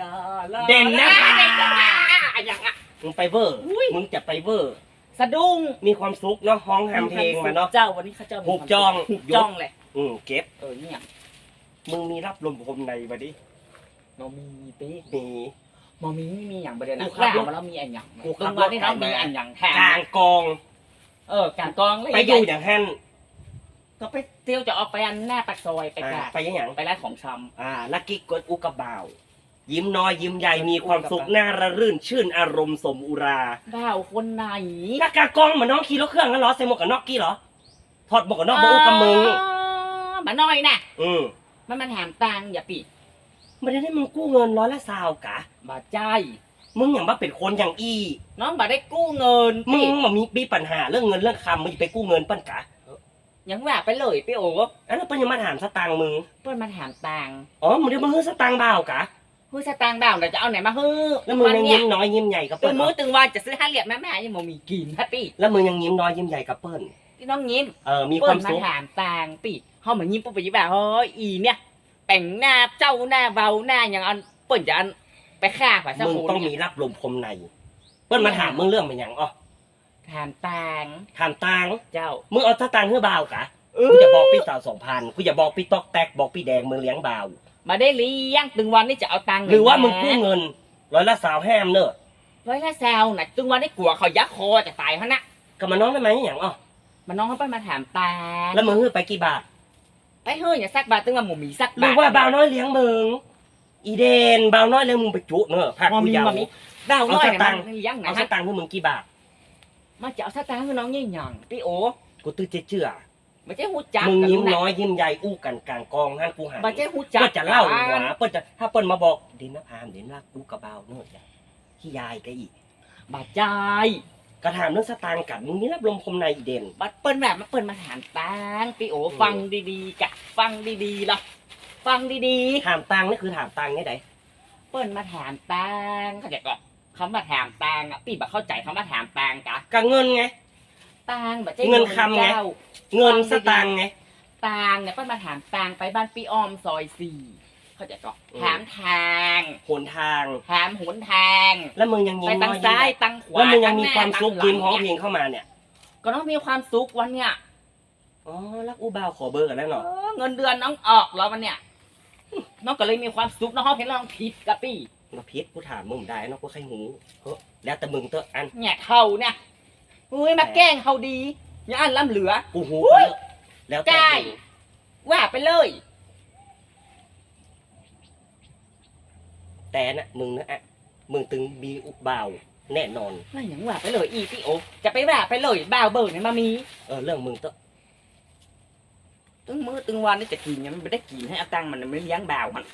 ลาลาเด่นนะเด่นนะอะอย่างอะมึงไปเวอร์อุ้ยมึงจะไปเวอร์ สะดุ้งมีความสุขเนาะห้องหำเพลงมาเนาะเจ้าวันนี้เขาเจ้ามีหุบจ้องหุบจ้องเลยอืมเก็บเออเนี่ยมึงมีรับลมผมในบัดดิมอมีปีมีมอมีไม่มีอย่างประเด็นนะกูขับรถว่ามาแล้วมีอันอย่างกูตขัรบงรถวันนี้เราไปมีมาอันอย่างแทนกลางกอง เออกลางกองเลยไปอยู่อย่างแห่นก็ไปเที่ยวจะออกไปอันหน้าปากซอยไปอ่ากาดไปอย่างหยังไปร้านของชอ่าลักกี้กดอุกกาบ่าว ยิ้มน้อยยิ้มใหญ่มีความสุขน่าระรื่นชื่นอารมณ์สมอุราำบ้าวคนไหนหน้ากากกองเหมือนน้องขี่รถเครื่องงั้นเหรอใส่หมวกกันน็อกกี้เหรอถอดหมวกกันน็อกมาอุกกับมึงอ๋อมาหน่อยนะอืมมันมันแถมตังค์อย่าปิดไม่ได้ให้มึงกู้เงินร้อยละสาวกะบาใจมึงอย่างว่าเป็นคนอย่างอีน้องบาได้กู้เงินมึปิงมามีมีปัญหาเรื่องเงินเรื่องคำมึงจะไปกู้เงินเปิ้นกะยังว่าไปเลยพี่โอ๋อันนั้นเปิ้นยังมาถามสตางค์มึงเพื่อนมาถามตังค์อ๋อมึงเดี๋ยวมึงฮื้อสตางค์บ่าวกะเฮ้ยสตางค์บ่าวเราจะเอาไหนมาฮื้อแล้วมึงยังเนี่ยิ้ยมน้อยยิ้มใหญ่กับตึเปิ้งลมืเหรออตึงวันจะซื้อห้าเหรียญแม่แม่ยังบ่มีกินฮะปี้แล้วมึงยังยิ้มน้อยยิ้มใหญ่กับเปิ้ลที่น้องยิ้มเออมีคเปิ้วาลมมาสุขถามตังค์ปี้เขาเหมือนยิ้มปุ๊บไปยิ้มแบบเฮ้ยอีเนี่ยแต่งหน้าเจ้าหน้าเบาหน้าอย่างอันเปิ้ลจะอันไปฆ่าฝ่ายสักมึงคนต้องมีรับลมคมในเปิ้ลมาถามมึงเรื่องเป็นอย่างอ๋อถามตังค์ถามตังค์เจ้า มึงเอาสตางค์เพื่อบ่าวกะเอกูจะบอกพี่สาวสองพันกูจะบอกพี่ตอกแตกบอกพี่แดงมึงเลี้ยงบ่าว มาได้เลี้ยงตึงวันนี่จะเอาตังค์หรือว่ามึงไนะกู้เงินร้อยละสาวแฮมเนอะร้อยละแซวน่ะตึงวันนี่กลัวเขายักคอจะตายเขานะกับมาน้องได้ไหมอย่างอ๋อมันน้องเขาไปมาถามตังค์แล้วมึงฮื้อไปกี่บาทไปเฮ้ยอย่าซักบาทตึงว่าหมูหมีซักหรืบาอทว่าบ่าวน้อยเลี้ยงมึงอีเดนบ่าวน้อยเลี้ยงมึงไปจุเนอะพักมอกูมียาวมอมีดาวน้อยเนี่ยเอาสตัมังค์นเลี้ยงนะเอาสฮะตางค์ให้มึงกี่บาทมาจะเอาสตางค์ให้น้องยี่หยังพี่โอกูตื้อเชื่อ ไม่ใช่หูจักมึงยิ้มกัะน้อยยิ้มใหญ่อู้กันกลางกองห้างกูหันไม่ใช่หูจักก็จะเล่าหักัวนเปิ้ลจะถ้าเปิ้ลมาบอกเดินนะพามเดินลากกูกระเบาเนอะจ้ะที่ยายแกอีกบาดใจก็ถามเรื่องสตางค์กันมึงนี่รับลมคมในอีเด่นบัดเปิ้ลแบบมาเปิ้ลมาถามตังค์พี่โออืมฟังดีๆกะฟังดีๆล่ะฟังดีถามตังค์นี่คือถามตังค์ไงไดๆเปิ้ลมาถามตังค์เขาใจก็เขามาถามตังค์อะพี่บักเข้าใจเขามาถามตังค์กะกับเงินไงตังค์บัดใจเงินคำไง เจ้าเงินสตางค์ไงตังค์เนี่ยเปิ้ลมาถามตังค์ไปบ้านพี่อ้อมซอยสี่เขาใจก็อืม ถามทางหนทาง ถามหนทางแล้วมึงยังยิ้ไปมตัน้งอยยิ้มซ้าใหยญ่ตังขวาแล้วมึงยังมีตัความหน้สุขตัยืหนลัห้องเนี่ยเพลงเข้ามาเนี่ยก็ต้องมีความสุขวันเนี้ยอ๋อรักอูบ่าวขอเบอร์กันแล้วเอเนาะอเงินเดือนน้องออกแล้ววันเนี้ยน้องก็เลยมีความสุขน้องเห็นน้องผิดกับพี่มาพิษกูถามมึงได้เนาะกูใครหูเฮ้ยแล้วแต่มึงเตอะอัน เนี่ยเขาเนี่ยอุ้ยมาแกล้งเขาดี อย่าอันล้ำเหลือ กูหูอุ๊ไปยเถอะแล้วแต่ใช่มึงว่าไปเลย แต่น่ะมึงนะอะมึงตึงมีอุบาวแน่นอน ไม่อย่างว่าไปเลยอีพี่โอจะไปว่าไปเลยบ่าวเบิร์เนี่ยมามีเออเรื่องมึงเตอะตึงมือตึงวันนี่จะกินเนี่ยมันไม่ได้กินให้เอาตังค์มันไม่เลี้ยงบ่าวมัน